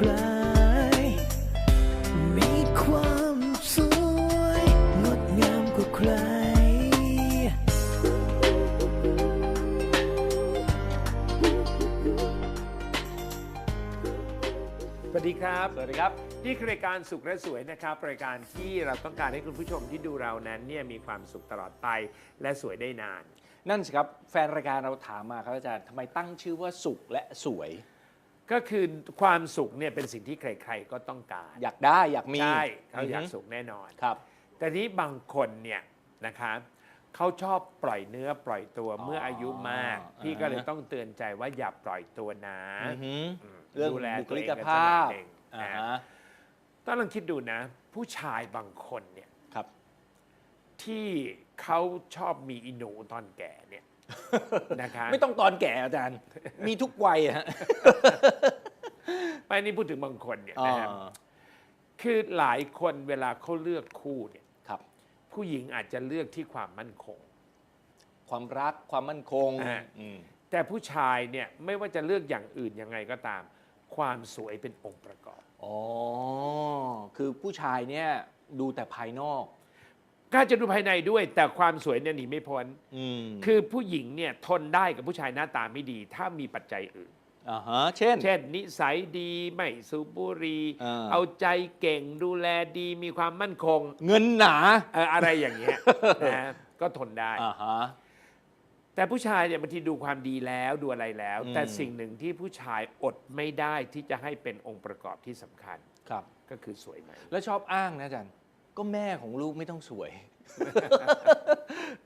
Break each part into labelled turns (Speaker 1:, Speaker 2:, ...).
Speaker 1: ใคร มีความสวยงดงามกว่าใคร
Speaker 2: สวัสดีครับ
Speaker 3: สวัสดีครับ
Speaker 2: นี่คือรายการสุขและสวยนะครับ รายการที่เราต้องการให้คุณผู้ชมที่ดูเรานั้นเนี่ยมีความสุขตลอดไปและสวยได้นาน
Speaker 3: นั่นสิครับ แฟนรายการเราถามมาครับอาจารย์ทำไมตั้งชื่อว่าสุขและสวย
Speaker 2: ก็คือความสุขเนี่ยเป็นสิ่งที่ใคร ๆ ก็ต้องการ
Speaker 3: อยากได้อยากมี
Speaker 2: ใช่เขาอยาก
Speaker 3: ฮึ
Speaker 2: สุขแน่นอน
Speaker 3: ครับ
Speaker 2: แต่นี้บางคนเนี่ยนะคะเขาชอบปล่อยเนื้อปล่อยตัว
Speaker 3: อ๋อ
Speaker 2: เมื่ออายุมาก
Speaker 3: อ่า
Speaker 2: พี่ก็เลยต้องเตือนใจว่าอย่าปล่อยตัวนะ
Speaker 3: อือฮึ
Speaker 2: อืม
Speaker 3: เรื่อง
Speaker 2: ดูแล
Speaker 3: บุค
Speaker 2: ตัว
Speaker 3: ลิ
Speaker 2: เอง
Speaker 3: ก
Speaker 2: กัน
Speaker 3: ภาพ
Speaker 2: สักหน่อยหนึ่ง
Speaker 3: อ่า
Speaker 2: นะ
Speaker 3: ฮะ
Speaker 2: ต้องลองคิดดูนะ ผู้ชายบางคนเนี่ย
Speaker 3: ครับ
Speaker 2: ที่เขาชอบมีอินูตอนแก่เนี่ย นะคะ
Speaker 3: ไม่ต้องตอนแก่อาจารย์ มีทุกวัยอะฮะ
Speaker 2: ไม่นี่พูดถึงบางคนเนี่ย
Speaker 3: อ๋อ
Speaker 2: นะครับคือหลายคนเวลาเขาเลือกคู่เนี่ย
Speaker 3: ครับ
Speaker 2: ผู้หญิงอาจจะเลือกที่ความมั่นคง
Speaker 3: ความรักความมั่นคง
Speaker 2: อ่า
Speaker 3: อืม
Speaker 2: แต่ผู้ชายเนี่ยไม่ว่าจะเลือกอย่างอื่นยังไงก็ตาม ความสวยเป็นองค์ประกอบ
Speaker 3: อ๋อคือผู้ชายเนี่ยดูแต่ภายนอก
Speaker 2: ก็จะดูภายในด้วย แต่ความสวยเนี่ยหนีไม่พ้น
Speaker 3: อืม
Speaker 2: คือผู้หญิงเนี่ยทนได้กับผู้ชายหน้าตาไม่ดี ถ้ามีปัจจัยอื่น
Speaker 3: อ่าฮะเช่น
Speaker 2: เช่น นิสัยดีไม่สูบบุหรี
Speaker 3: อ่า
Speaker 2: เอาใจเก่งดูแลดีมีความมั่นคง
Speaker 3: เงินหนา
Speaker 2: เอ่ออะไรอย่างเงี้ยนะก็ทนได้
Speaker 3: อ่าฮะ
Speaker 2: แต่ผู้ชายเนี่ยบางทีดูความดีแล้วดูอะไรแล้ว
Speaker 3: อืม
Speaker 2: แต่สิ่งหนึ่งที่ผู้ชายอดไม่ได้ที่จะให้เป็นองค์ประกอบที่สำคัญ
Speaker 3: ครับ
Speaker 2: ก็คือสวยไหม
Speaker 3: แล้วชอบอ้างนะอาจารย์ ก็แม่ของลูกไม่ต้องสวย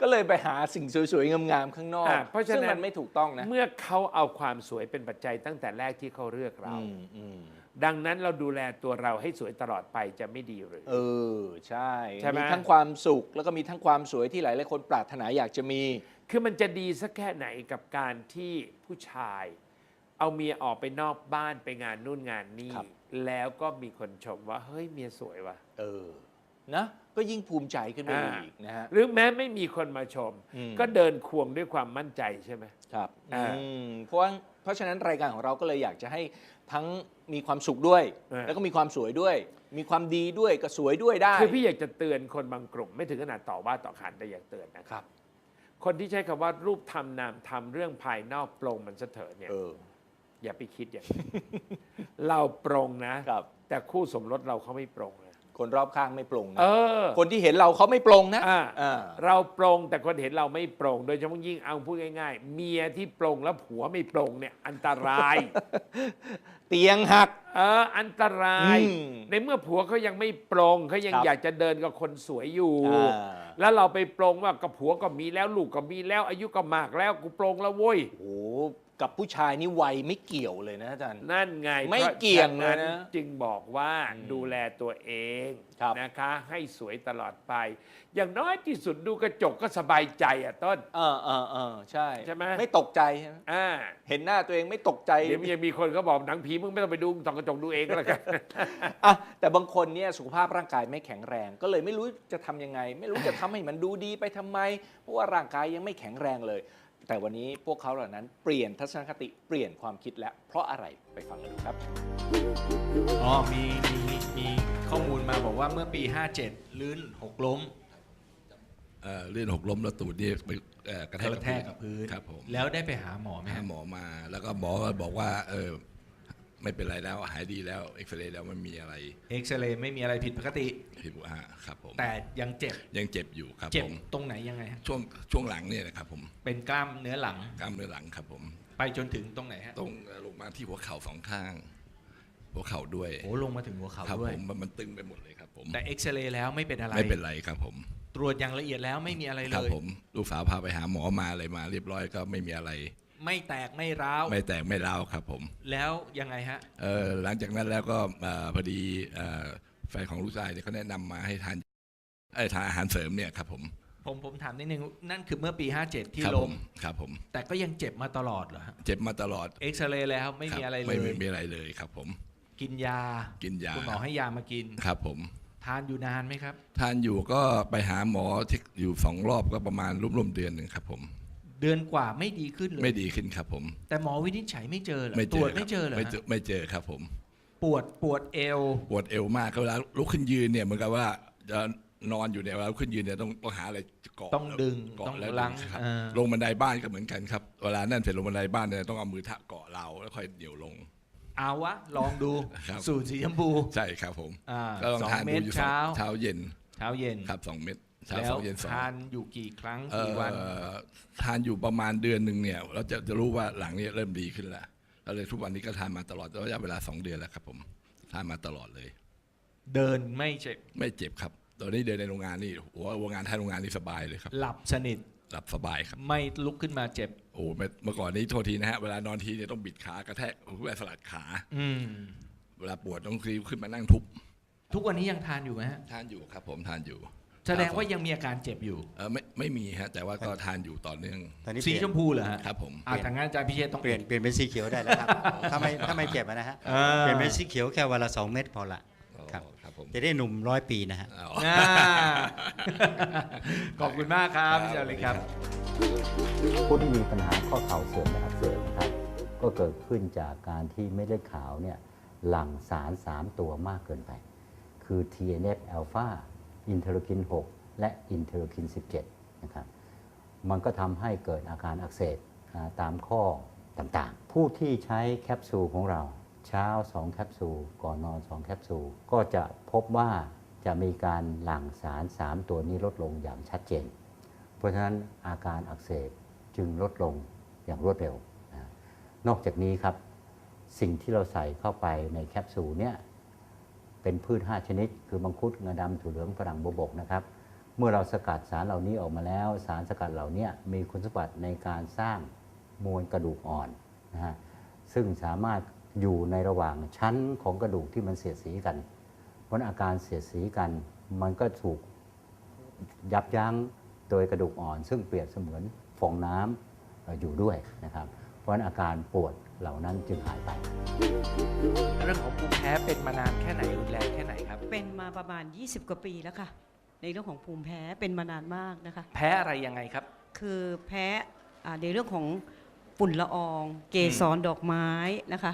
Speaker 3: ก็เลยไปหาสิ่งสวยๆ งามๆ ข้างนอก
Speaker 2: อ่าเพราะฉะนั้น
Speaker 3: ซึ่งมันไม่ถูกต้องนะ
Speaker 2: เมื่อเขาเอาความสวยเป็นปัจจัยตั้งแต่แรกที่เขาเลือกเรา
Speaker 3: อืมอืม
Speaker 2: ดังนั้นเราดูแลตัวเราให้สวยตลอดไปจะไม่ดีหรือ
Speaker 3: เออ ใช่
Speaker 2: ใช่ไหม
Speaker 3: ทั้งความสุขแล้วก็มีทั้งความสวยที่หลายๆคนปรารถนาอยากจะมี
Speaker 2: คือมันจะดีสักแค่ไหนกับการที่ผู้ชาย เอาเมียออกไปนอกบ้านไปงานนู่นงานนี่
Speaker 3: ครับ
Speaker 2: แล้วก็มีคนชมว่าเฮ้ยเมียสวยว่ะ
Speaker 3: เออ นะก็ยิ่งภูมิใจขึ้นไป
Speaker 2: อ่า
Speaker 3: อีกนะฮะ
Speaker 2: หรือแม้ไม่มีคนมาชม
Speaker 3: อืม
Speaker 2: ก็เดินควงด้วยความมั่นใจใช่ไหม
Speaker 3: ครับ
Speaker 2: อ่า
Speaker 3: อืมเพราะว่าเพราะฉะนั้นรายการของเราก็เลยอยากจะให้ทั้งมีความสุขด้วย
Speaker 2: เออ
Speaker 3: แล้วก็มีความสวยด้วย มีความดีด้วยก็สวยด้วยได้
Speaker 2: คือพี่อยากจะเตือนคนบางกลุ่ม ไม่ถึงขนาดต่อว่าต่อขานแต่อยากเตือนนะ
Speaker 3: ครับ
Speaker 2: คนที่ใช้คำว่ารูปทำนามทำเรื่องภายนอกปรงมันซะเถอะเนี่ย
Speaker 3: เออ
Speaker 2: อย่าไปคิดอย่างนั้น เราปรงนะ
Speaker 3: ครับ
Speaker 2: แต่คู่สมรสเราเขาไม่ปรงนะ
Speaker 3: คนรอบข้างไม่ปรงนะ
Speaker 2: เออ
Speaker 3: คนที่เห็นเราเขาไม่ปรงนะ
Speaker 2: อ่า
Speaker 3: อ่า
Speaker 2: เราปรงแต่คนเห็นเราไม่ปรงโดยเฉพาะยิ่งเอาพูดง่ายๆ เมียที่ปรงแล้วผัวไม่ปรงเนี่ยอันตราย
Speaker 3: เตียงหัก
Speaker 2: เอออันตราย
Speaker 3: อืม
Speaker 2: ในเมื่อผัวเขายังไม่ปรงเขายัง
Speaker 3: ครับ
Speaker 2: อยากจะเดินกับคนสวยอยู่
Speaker 3: อ่า
Speaker 2: แล้วเราไปปรงว่ากับผัวก็มีแล้วลูกก็มีแล้วอายุก็มากแล้วกูปรงแล้วเว้ย
Speaker 3: โอ้โหกับผู้ชายนี่วัยไม่เกี่ยวเลยนะอาจารย์
Speaker 2: นั่นไง
Speaker 3: ไม่
Speaker 2: พราะ
Speaker 3: เกี่ยง
Speaker 2: ฉะ
Speaker 3: เลยนะ
Speaker 2: จึงบอกว่า
Speaker 3: อืม
Speaker 2: ดูแลตัวเอง
Speaker 3: ครับ
Speaker 2: นะคะ ให้สวยตลอดไป อย่างน้อยที่สุดดูกระจกก็สบายใจอะต้น
Speaker 3: เออเออเออใช่
Speaker 2: ใช่ไหม
Speaker 3: ไม่ตกใจใช่ไหม
Speaker 2: อ่า
Speaker 3: เห็นหน้าตัวเองไม่ตกใจ
Speaker 2: เดี๋ยวมันยังมีคนเขาบอกหนังผีมึงไม่ต้องไปดูส่องกระจกดูเองก็แล้วกัน
Speaker 3: อะแต่บางคนเนี่ยสุขภาพร่างกายไม่แข็งแรง ก็เลยไม่รู้จะทำยังไง ไม่รู้จะทำให้มันดูดีไปทำไม เพราะว่าร่างกายยังไม่แข็งแรงเลย แต่วันนี้พวกเขาเหล่านั้นเปลี่ยนทัศนคติเปลี่ยนความคิดแล้ว เพราะอะไรไปฟังกันดูครับ
Speaker 4: อ๋อมีมีมีมีข้อมูลมาบอกว่าเมื่อปี 57 ลื่นหกล้ม
Speaker 5: เอ่อลื่นหกล้มแล้วตูดนี่ไปเอ่อกระแท
Speaker 4: ก
Speaker 5: ก
Speaker 4: ระแทกกับพื้น
Speaker 5: ครับผม
Speaker 4: แล้วได้ไปหาหมอไหม
Speaker 5: หา
Speaker 4: ฮะ
Speaker 5: หมอมา แล้วก็หมอก็บอกว่าเออ ไม่เป็นไรแล้วหายดีแล้วเอ็กซเรย์แล้วไม่มีอะไร
Speaker 4: เอ็กซเรย์ไม่มีอะไรผิดปกติ
Speaker 5: ผิดฮะครับผม
Speaker 4: แต่ยังเจ็บ
Speaker 5: ยังเจ็บอยู่ครับ
Speaker 4: เจ็บ
Speaker 5: ผม
Speaker 4: ตรงไหนยังไงฮะ
Speaker 5: ช่วงช่วงหลังเนี่ยนะครับผม
Speaker 4: เป็นกล้ามเนื้อหลัง
Speaker 5: กล้ามเนื้อหลังครับผม
Speaker 4: ไปจนถึงตรงไหนฮะ
Speaker 5: ตรงลงมาที่หัวเข่าสองข้าง หัวเข่าด้วย
Speaker 4: โอ้ลงมาถึงหัวเข่า
Speaker 5: ครับ
Speaker 4: ด้ว
Speaker 5: ผ
Speaker 4: ย
Speaker 5: มมันมันตึงไปหมดเลยครับผม
Speaker 4: แต่เอ็กซเรย์แล้วไม่เป็นอะไร
Speaker 5: ไม่เป็นไรครับผม
Speaker 4: ตรวจอย่างละเอียดแล้วไม่มีอะไร
Speaker 5: ค
Speaker 4: เล
Speaker 5: รับ
Speaker 4: ย
Speaker 5: ผมลูกสาวพาไปหาหมอมาอะไรมา เรียบร้อยก็ไม่มีอะไร
Speaker 4: ไม่แตกไม่ร้าว
Speaker 5: ไม่แตกไม่ร้าวครับผม
Speaker 4: แล้วยังไงฮะ
Speaker 5: เอ่อหลังจากนั้นแล้วก็เอ่อพอดีเอ่อแฟนของลูกชายเนี่ยเขาแนะนำมาให้ทานไอ้ยทานอาหารเสริมเนี่ยครับผม
Speaker 4: ผมผมถามนิดนึงนั่นคือเมื่อปี 57 ที่
Speaker 5: ครับ
Speaker 4: ล้
Speaker 5: ผมมครับผม
Speaker 4: แต่ก็ยังเจ็บมาตลอดเหรอฮะ
Speaker 5: เจ็บมาตลอด
Speaker 4: เอ็กซเรย์แล้วไม่
Speaker 5: คบ
Speaker 4: มีอะไรเล
Speaker 5: ไม่
Speaker 4: ย
Speaker 5: ไม่มีอะไรเลยครับผม
Speaker 4: กินยา
Speaker 5: กินยา
Speaker 4: คุณหมอให้ยามากิน
Speaker 5: ครับผม
Speaker 4: ทานอยู่นานไหมครับ
Speaker 5: ทานอยู่ก็ไปหาหมอที่อยู่สองรอบก็ประมาณร่วมๆเดือนหนึ่งครับผม
Speaker 4: เดือนกว่าไม่ดีขึ้นเลย
Speaker 5: ไม่ดีขึ้นครับผม
Speaker 4: แต่หมอวินิจฉัยไม่เจอเหรอ
Speaker 5: ไม่
Speaker 4: ต
Speaker 5: เจ
Speaker 4: ร
Speaker 5: อ
Speaker 4: วจไม่เจอเหรอ
Speaker 5: ไม่
Speaker 4: ฮะ
Speaker 5: เจอไม่เจอครับผม
Speaker 4: ปวดปวดเอว
Speaker 5: ปวดเอวมากเวลาลุกขึ้นยืนเนี่ยเหมือนกับว่าจะนอนอยู่เนี่ยเวลาลุกขึ้นยืนเนี่ยต้องต้องหาอะไรเกาะ
Speaker 4: ต้องดึง
Speaker 5: เกาะ
Speaker 4: ต้อง
Speaker 5: แล้ว
Speaker 4: ลัง
Speaker 5: ครับ
Speaker 4: เออ
Speaker 5: ลงบันไดบ้านก็เหมือนกันครับเวลานั่นเสร็จลงบันไดบ้านเนี่ยต้องเอามือทะเกาะเราแล้วค่อยเดี่ยวลง
Speaker 4: เอาวะ ลองดู
Speaker 5: ครับ
Speaker 4: สูตรสีชมพู
Speaker 5: ใช่ครับผม
Speaker 4: อ่า
Speaker 5: ก็ต้อง
Speaker 4: สอง
Speaker 5: ทาน
Speaker 4: เม็
Speaker 5: ดู
Speaker 4: ด
Speaker 5: อยู่สอง
Speaker 4: เช้า
Speaker 5: เช้าเย็น
Speaker 4: เช้าเย็น
Speaker 5: ครับสองเม็ด เช้า
Speaker 4: แล้
Speaker 5: ส
Speaker 4: ว
Speaker 5: องเย็นสอง
Speaker 4: ทานอยู่กี่ครั้ง
Speaker 5: เอ่
Speaker 4: กี่วัน
Speaker 5: อทานอยู่ประมาณเดือนหนึ่งเนี่ยเราจะจะรู้ว่าหลังเนี้เริ่มดีขึ้นแล้วแล้วเลยทุกวันนี้ก็ทานมาตลอดระยะเวลาสองเดือนแล้วครับผมทานมาตลอดเลย
Speaker 4: เดินไม่เจ็บ
Speaker 5: ไม่เจ็บครับตอนนี้เดินในโรงงานนี่หัวโรงงานท่านโรงงานนี่สบายเลยครับ
Speaker 4: หลับสนิท
Speaker 5: หลับสบายครับ
Speaker 4: ไม่ลุกขึ้นมาเจ็บ
Speaker 5: โอ้ไม่เมื่อก่อนนี้โทษทีนะฮะเวลานอนทีเนี่ยต้องบิดขากระแทกเพื่อสลัดขา
Speaker 4: อืม
Speaker 5: เวลาปวดต้องทีขึ้นมานั่งทุบ
Speaker 4: ทุกวันนี้ยังทานอยู่ไหมฮะ
Speaker 5: ทานอยู่ครับผมทานอยู่
Speaker 4: แสดงว่ายังมีอาการเจ็บอยู่
Speaker 5: เออไม่ไม่มีฮะแต่ว่าก็ทานอยู่ต่อเนื่อง
Speaker 6: ตอนนี้
Speaker 4: สี
Speaker 6: เปลี่ย
Speaker 4: ช
Speaker 6: น
Speaker 4: มพูเหรอฮะ
Speaker 5: ครับผม
Speaker 4: อ่าทางงานอาจารย์พิเชษต้อง
Speaker 6: เปลี่ยนเปลี่ยนเป็นสีเขียวได้แล้วครับ ถ้าไม่ถ้าไม่เจ็บอะนะฮะ
Speaker 4: อ่า
Speaker 6: เปลี่ยนเป็นสีเขียวแค่วันละสองเม็ดพอละครับ
Speaker 5: อ๋อครับผม
Speaker 6: จะได้หนุ่มร้อยปีนะฮะ
Speaker 5: อ๋อ
Speaker 4: อ่า ขอบคุณมากครับพี่เจริญครับ
Speaker 7: ผู้ที่มีปัญหาข้อเข่าเสื่อมและอักเสบนะครับ ก็เกิดขึ้นจากการที่เม็ดเลือดขาวเนี่ยหลั่งสาร 3 ตัวมากเกินไป คือ TNF อ l p h a อินเทอร์คิน 6 และอินเทอร์คิน 17 นะครับ มันก็ทำให้เกิดอาการอักเสบตามข้อต่างๆ ผู้ที่ใช้แคปซูลของเราเช้า 2 แคปซูล ก่อนนอน 2 แคปซูล ก็จะพบว่าจะมีการหลั่งสาร 3 ตัวนี้ลดลงอย่างชัดเจน เพราะฉะนั้นอาการอักเสบจึงลดลงอย่างรวดเร็ว นอกจากนี้ครับ สิ่งที่เราใส่เข้าไปในแคปซูลเนี่ย เป็นพืช 5 ชนิด คือมังคุดงาดำถั่วเหลืองฝรั่งบวบกนะครับ เมื่อเราสกัดสารเหล่านี้ออกมาแล้ว สารสกัดเหล่านี้มีคุณสมบัติในการสร้างมวลกระดูกอ่อนนะฮะซึ่งสามารถอยู่ในระหว่างชั้นของกระดูกที่มันเสียดสีกัน เพราะอาการเสียดสีกัน มันก็ถูกยับยั้งโดยกระดูกอ่อน ซึ่งเปรียบเสมือนฟองน้ำเอ่ออยู่ด้วยนะครับ เพราะอาการปวด เหล่านั้นจึงหายไป
Speaker 3: เรื่องของภูมิแพ้เป็นมานานแค่ไหนรุนแรงแค่ไหนครับ
Speaker 8: เป็นมาประมาณ 20 กว่าปีแล้วค่ะ ในเรื่องของภูมิแพ้เป็นมานานมากนะคะ
Speaker 3: แพ้อะไรยังไงครับ
Speaker 8: คือแพ้อ่าในเรื่องของ ฝุ่นละออง เกสรดอกไม้นะคะ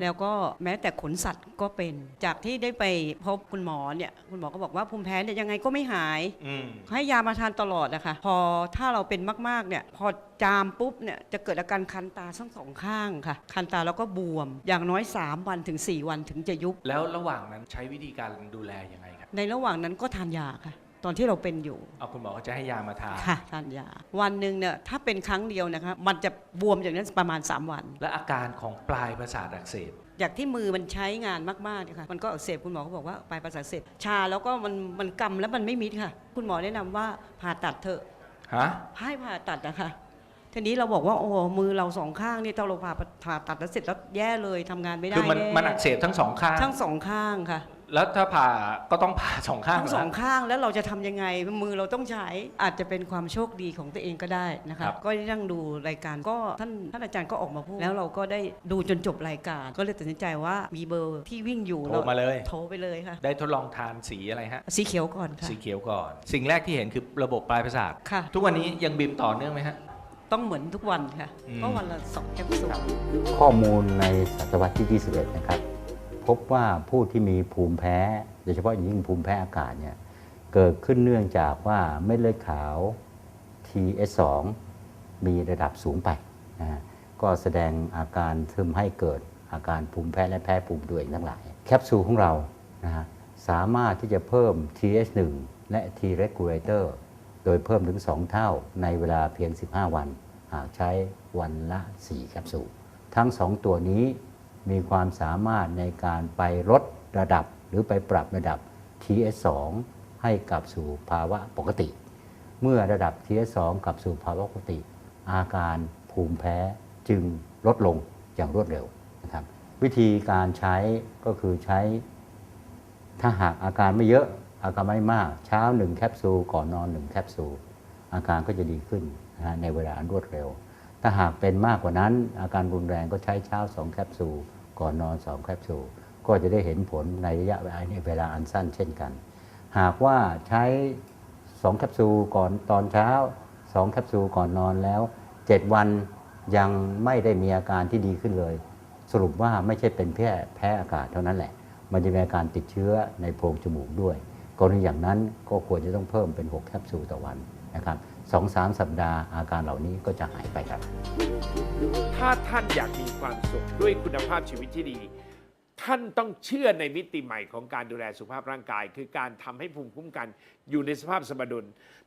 Speaker 8: แล้วก็แม้แต่ขนสัตว์ก็เป็น จากที่ได้ไปพบคุณหมอเนี่ยคุณหมอก็บอกว่าภูมิแพ้เนี่ยยังไงก็ไม่หาย
Speaker 3: อืม
Speaker 8: ให้ยามาทานตลอดนะคะ พอถ้าเราเป็นมาก ๆ เนี่ย พอจามปุ๊บเนี่ย จะเกิดอาการคันตาทั้งสองข้างค่ะ คันตาแล้วก็บวม อย่างน้อย 3 วันถึง 4 วันถึงจะยุบ
Speaker 3: แล้วระหว่างนั้นใช้วิธีการดูแลยังไงครับ
Speaker 8: ในระหว่างนั้นก็ทานยาค่ะ ตอนที่เราเป็นอยู่
Speaker 3: เอาคุณหมอก็จะให้ยามาทาน
Speaker 8: ค่ะทานยา วันหนึ่งเนี่ยถ้าเป็นครั้งเดียวนะคะมันจะบวมอย่างนั้นประมาณ 3 วัน
Speaker 3: และอาการของปลายประสาทอักเสบ
Speaker 8: จากที่มือมันใช้งานมากๆเนี่ยค่ะมันก็อักเสบคุณหมอก็บอกว่าปลายประสาทอักเสบชาแล้วก็มันมันกำแล้วมันไม่มิดค่ะ คุณหมอแนะนำว่าผ่าตัดเถอะ
Speaker 3: ฮะ
Speaker 8: ให้ผ่าตัดนะคะทีนี้เราบอกว่าโอ้โหมือเราสองข้างเนี่ยถ้าเราผ่าผ่าตัดแล้วเสร็จแล้วแย่เลยทำงานไม่ได้
Speaker 3: คือมัน
Speaker 8: แมั
Speaker 3: นอักเสบทั้งสองข้าง
Speaker 8: ทั้งสองข้างค่ะ
Speaker 3: แล้วถ้าผ่าก็ต้องผ่าสองข้าง
Speaker 8: ทั้ง
Speaker 3: เหร
Speaker 8: สองข้างแล้วเราจะทำยังไงมือเราต้องใช้อาจจะเป็นความโชคดีของตัวเองก็ได้นะ
Speaker 3: ครั
Speaker 8: คะ
Speaker 3: บ
Speaker 8: ก็ได้นั่งดูรายการก็ท่านท่านอาจารย์ก็ออกมาพูด แล้วเราก็ได้ดูจนจบรายการ ก็เลยตัดสินใจว่ามีเบอร์ที่วิ่งอยู่
Speaker 3: โทรมาเลย
Speaker 8: โทรไปเลยค่ะ
Speaker 3: ได้ทดลองทานสีอะไรฮะ
Speaker 8: สีเขียวก่อนค่ะ
Speaker 3: สีเขียวก่อน สิ่งแรกที่เห็นคือระบบปลายประสาท
Speaker 8: ค่ะ
Speaker 3: ทุกวันนี้ยังบิมต่อเนื่องไหมฮะ
Speaker 8: ต้องเหมือนทุกวันค่ะ
Speaker 3: อืม
Speaker 8: ก็วันละสองแคปซูล
Speaker 7: ข้อมูลในศตวรรษที่ 21 นะครับ พบว่าผู้ที่มีภูมิแพ้ โดยเฉพาะอย่างยิ่งภูมิแพ้อากาศเนี่ยเกิดขึ้นเนื่องจากว่าเม็ดเลือดขาว TS2 มีระดับสูงไปนะฮะก็แสดงอาการทึมให้เกิดอาการภูมิแพ้และแพ้ภูมิตัวเองทั้งหลาย แคปซูลของเรานะฮะสามารถที่จะเพิ่ม TH1 และ T regulator โดยเพิ่มถึง 2 เท่าในเวลาเพียง 15 วัน หากใช้วันละ 4 แคปซูล ทั้ง 2 ตัวนี้ มีความสามารถในการไปลดระดับหรือไปปรับระดับ TS2 ให้กลับสู่ภาวะปกติ เมื่อระดับ TS2 กลับสู่ภาวะปกติ อาการภูมิแพ้จึงลดลงอย่างรวดเร็วนะครับวิธีการใช้ก็คือใช้ ถ้าหากอาการไม่เยอะอาการไม่มาก เช้า 1 แคปซูล ก่อนนอน 1 แคปซูล อาการก็จะดีขึ้นนะฮะในเวลาอันรวดเร็ว ถ้าหากเป็นมากกว่านั้น อาการรุนแรงก็ใช้เช้า 2 แคปซูล ก่อนนอน 2 แคปซูล ก็จะได้เห็นผลในระยะเวลาเวลาอันสั้นเช่นกัน หากว่าใช้ 2 แคปซูลก่อนตอนเช้า 2 แคปซูลก่อนนอนแล้ว 7 วันยังไม่ได้มีอาการที่ดีขึ้นเลย สรุปว่าไม่ใช่เป็นแค่แพ้อากาศเท่านั้นแหละ มันจะมีอาการติดเชื้อในโพรงจมูกด้วยกรณีอย่างนั้นก็ควรจะต้องเพิ่มเป็น 6 แคปซูลต่อวันนะครับ สองสามสัปดาห์อาการเหล่านี้ก็จะหายไปครับ
Speaker 2: ถ้าท่านอยากมีความสุขด้วยคุณภาพชีวิตที่ดี ท่านต้องเชื่อในมิติใหม่ของการดูแลสุขภาพร่างกาย คือการทำให้ภูมิคุ้มกันอยู่ในสภาพสมดุล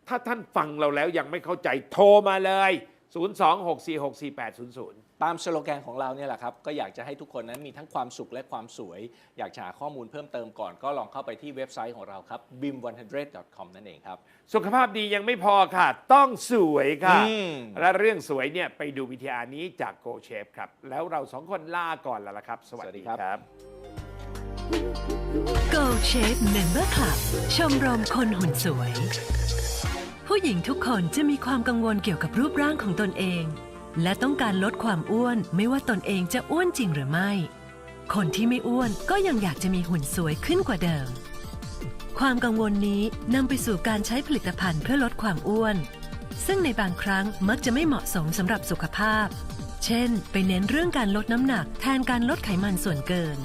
Speaker 2: ถ้าท่านฟังเราแล้วยังไม่เข้าใจโทรมาเลย 026464800
Speaker 3: ตามสโลแกนของเราเนี่ยแหละครับ ก็อยากจะให้ทุกคนนั้นมีทั้งความสุขและความสวย อยากจะหาข้อมูลเพิ่มเติมก่อนก็ลองเข้าไปที่เว็บไซต์ของเราครับ bim100.com นั่นเองครับ
Speaker 2: สุขภาพดียังไม่พอค่ะ ต้องสวยค่ะ
Speaker 3: อืม
Speaker 2: และเรื่องสวยเนี่ยไปดูวิทยานี้จากโกเชฟครับ แล้วเราสองคนลาก่อนแล้วล่ะครับ สวัสดีครับ
Speaker 9: Gold Shape Member Club ชมรมคนหุ่นสวย ผู้หญิงทุกคนจะมีความกังวลเกี่ยวกับรูปร่างของตนเอง และต้องการลดความอ้วนไม่ว่าตนเองจะอ้วนจริงหรือไม่ คนที่ไม่อ้วนก็ยังอยากจะมีหุ่นสวยขึ้นกว่าเดิม ความกังวลนี้นำไปสู่การใช้ผลิตภัณฑ์เพื่อลดความอ้วน ซึ่งในบางครั้งมักจะไม่เหมาะสมสำหรับสุขภาพ เช่น ไปเน้นเรื่องการลดน้ำหนักแทนการลดไขมันส่วนเกิน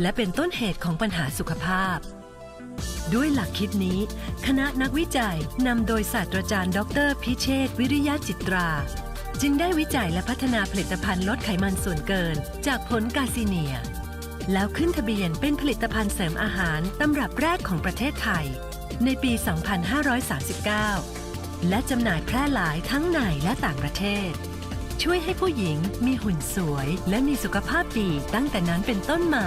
Speaker 9: และเป็นต้นเหตุของปัญหาสุขภาพ ด้วยหลักคิดนี้ คณะนักวิจัยนำโดยศาสตราจารย์ดรพิเชษวิริยะจิตรา จึงได้วิจัยและพัฒนาผลิตภัณฑ์ลดไขมันส่วนเกิน จากผลกาซิเนีย แล้วขึ้นทะเบียนเป็นผลิตภัณฑ์เสริมอาหารตำรับแรกของประเทศไทย ในปี 2539 และจำหน่ายแพร่หลายทั้งในและต่างประเทศ ช่วยให้ผู้หญิงมีหุ่นสวย และมีสุขภาพดีตั้งแต่นั้นเป็นต้นมา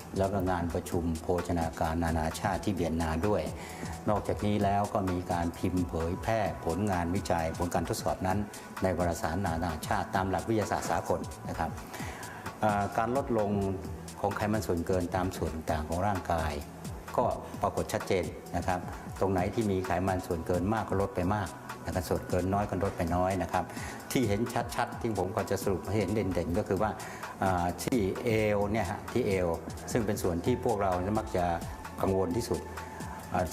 Speaker 7: แล้วก็งานประชุมโภชนาการนานาชาติที่เวียนนาด้วย นอกจากนี้แล้วก็มีการพิมพ์เผยแพร่ผลงานวิจัยผลการทดสอบนั้น ในวารสารนานาชาติตามหลักวิทยาศาสตร์สากลนะครับการลดลงของไขมันส่วนเกินตามส่วนต่างของร่างกาย ก็ปรากฏชัดเจนนะครับ ตรงไหนที่มีไขมันส่วนเกินมากก็ลดไปมากนะครับส่วนเกินน้อยก็ลดไปน้อยนะครับ ที่เห็นชัดๆ ที่ผมก็จะสรุปให้เห็นเด่นๆ ก็คือว่าที่เอวเนี่ยฮะที่เอวซึ่งเป็นส่วนที่พวกเรามักจะกังวลที่สุด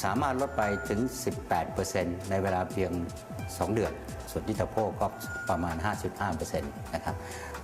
Speaker 7: สามารถลดไปถึง 18%ในเวลาเพียง 2 เดือน ส่วนที่สะโพกก็ประมาณ 55%นะครับ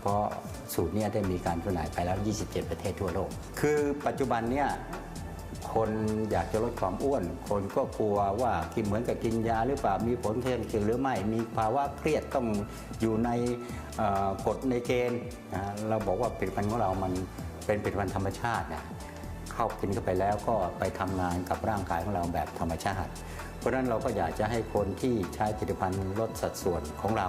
Speaker 7: เพราะสูตรเนี้ได้มีการจำหน่ายไปแล้ว 27 ประเทศทั่วโลก คือปัจจุบันเนี่ยคนอยากจะลดความอ้วน คนก็กลัวว่ากินเหมือนกับกินยาหรือเปล่า มีผลข้างเคียงหรือไม่ มีภาวะเครียดต้องอยู่ในกฎในเกณฑ์นะเราบอกว่าผลิตภัณฑ์ของเรามันเป็นผลิตภัณฑ์ธรรมชาตินะเข้ากินเข้าไปแล้วก็ไปทำงานกับร่างกายของเราแบบธรรมชาติ เพราะฉะนั้นเราก็อยากจะให้คนที่ใช้ผลิตภัณฑ์ลดสัดส่วนของเรา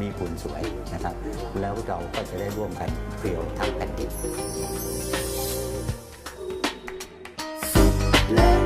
Speaker 7: มีคุณสวยนะครับ แล้วเราก็จะได้ร่วมกันเปลี่ยวทางแผ่นดิน
Speaker 1: และ